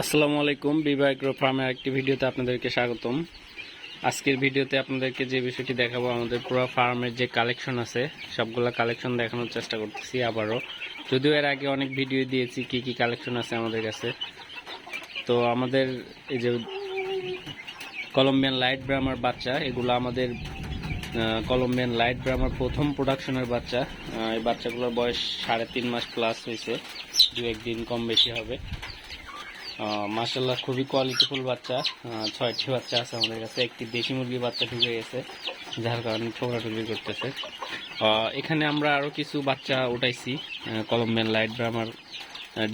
আসসালামু আলাইকুম বিবাহ এগ্রো ফার্মের একটি ভিডিওতে আপনাদেরকে স্বাগতম। আজকের ভিডিওতে আপনাদেরকে যে বিষয়টি দেখাবো, আমাদের পুরো ফার্মের যে কালেকশন আছে, সবগুলা কালেকশন দেখানোর চেষ্টা করতেছি আবারও। যদিও এর আগে অনেক ভিডিও দিয়েছি কি কি কালেকশন আছে আমাদের কাছে। তো আমাদের এই যে কলম্বিয়ান লাইট ব্রামার বাচ্চা, এগুলো আমাদের কলম্বিয়ান লাইট ব্রামার প্রথম প্রোডাকশনের বাচ্চা। এই বাচ্চাগুলোর বয়স সাড়ে তিন মাস প্লাস হয়েছে দু একদিন কম বেশি হবে। মাসাল্লাহ খুবই কোয়ালিটিফুল বাচ্চা। ছয়টি বাচ্চা আছে আমাদের কাছে। একটি দেশি মুরগি বাচ্চা ঢুকে গেছে, যার কারণে ঠোকরাঠুকরি করতেছে। এখানে আমরা আরও কিছু বাচ্চা উঠাইছি কলম্বিয়ান লাইট ব্রামার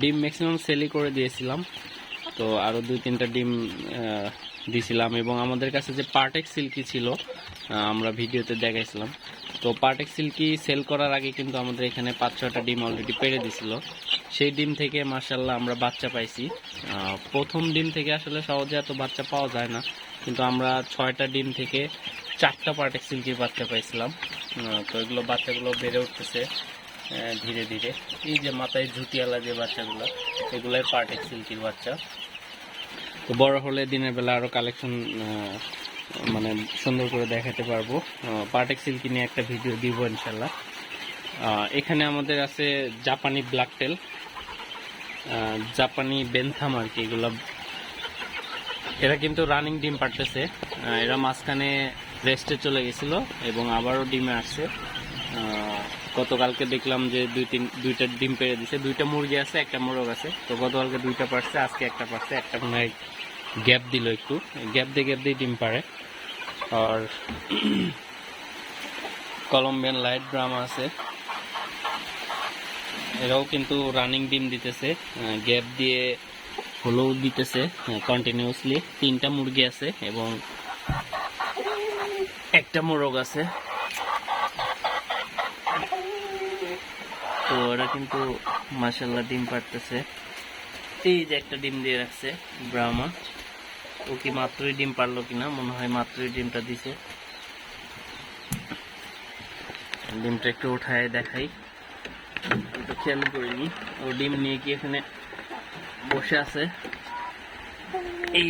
ডিম ম্যাক্সিমাম সেলই করে দিয়েছিলাম। তো আরও দুই তিনটা ডিম দিছিলাম। এবং আমাদের কাছে যে পার্টেক সিল্কি ছিল আমরা ভিডিওতে দেখাইছিলাম। তো পার্টেক সিল্কি সেল করার আগে কিন্তু আমাদের এখানে পাঁচ ছটা ডিম অলরেডি পেড়ে দিছিল। সেই ডিম থেকে মার্শাল্লাহ আমরা বাচ্চা পাইছি। প্রথম ডিম থেকে আসলে সহজে এত বাচ্চা পাওয়া যায় না। কিন্তু আমরা ছয়টা ডিম থেকে চারটা পার্টেক সিল্কির বাচ্চা পাইছিলাম। তো এগুলো বাচ্চাগুলো বেড়ে উঠতেছে ধীরে ধীরে। এই যে মাথায় জুতিয়ালা যে বাচ্চাগুলো, এগুলাই পার্টেক সিল্কির বাচ্চা। তো বড় হলে দিনের বেলা আরও কালেকশন মানে সুন্দর করে দেখাতে পারব। পার্টেক সিল্কি নিয়ে একটা ভিডিও দিব ইনশাল্লাহ এখানে আমাদের আছে জাপানি ব্ল্যাক টেল জাপানি বেনথাম আর কি, এগুলো। এরা কিন্তু রানিং ডিম পারতেছে এরা মাঝখানে রেস্টে চলে গেছিল এবং আবারও ডিমে আসছে। গতকালকে দেখলাম যে দুই তিন, দুইটা ডিম পেড়ে দিছে। দুইটা মুরগি আছে, একটা মোরগ আছে। তো গতকালকে দুইটা পারছে আজকে একটা পারছে একটা হয় গ্যাপ দিল একটু। গ্যাপ দিয়ে গ্যাপ দিয়ে ডিম পারে আর কলম্বিয়ান লাইট ড্রামা আছে। এরাও কিন্তু রানিং ডিম দিতেছে। গ্যাপ দিয়ে হলেও দিতেছে কন্টিনিউয়াসলি তিনটা মুরগি আছে এবং একটা মোরগ আছে। তো ওরা কিন্তু মাসাল্লাহ ডিম পারতেছে এই যে একটা ডিম দিয়ে রাখছে ব্রাহ্মা। ও কি মাত্রই ডিম পারল কিনা? মনে হয় মাত্রই ডিমটা দিছে। ডিমটা একটু উঠায় দেখাই। খেয়াল করিনি। ও ডিম নিয়ে কি এখানে বসে আছে? এই